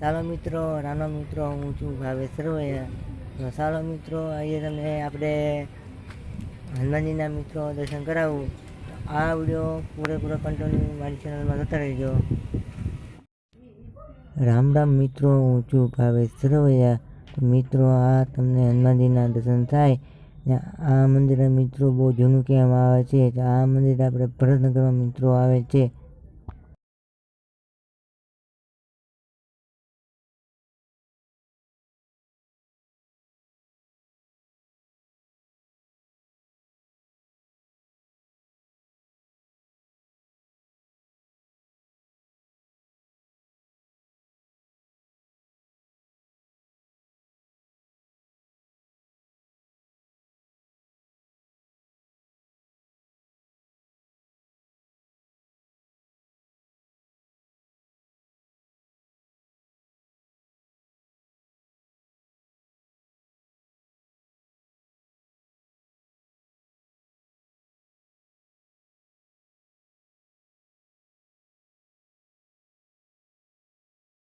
ચાલો મિત્રો, નાનો મિત્રો, હું છું ભાવેશ રોયા તો ચાલો મિત્રો, આજે તમને આપણે હનુમાનજીના મિત્રો દર્શન કરાવું. આ વીડિયો પૂરેપૂરો કન્ટિન્યુ મારી ચેનલમાં જતા રહેજો. રામ રામ મિત્રો, હું છું ભાવેશ રોયા મિત્રો, આ તમને હનુમાનજીના દર્શન થાય. આ મંદિર મિત્રો બહુ જૂનું કહેવામાં આવે છે. તો આ મંદિર આપણે ભરતનગરમાં મિત્રો આવે છે.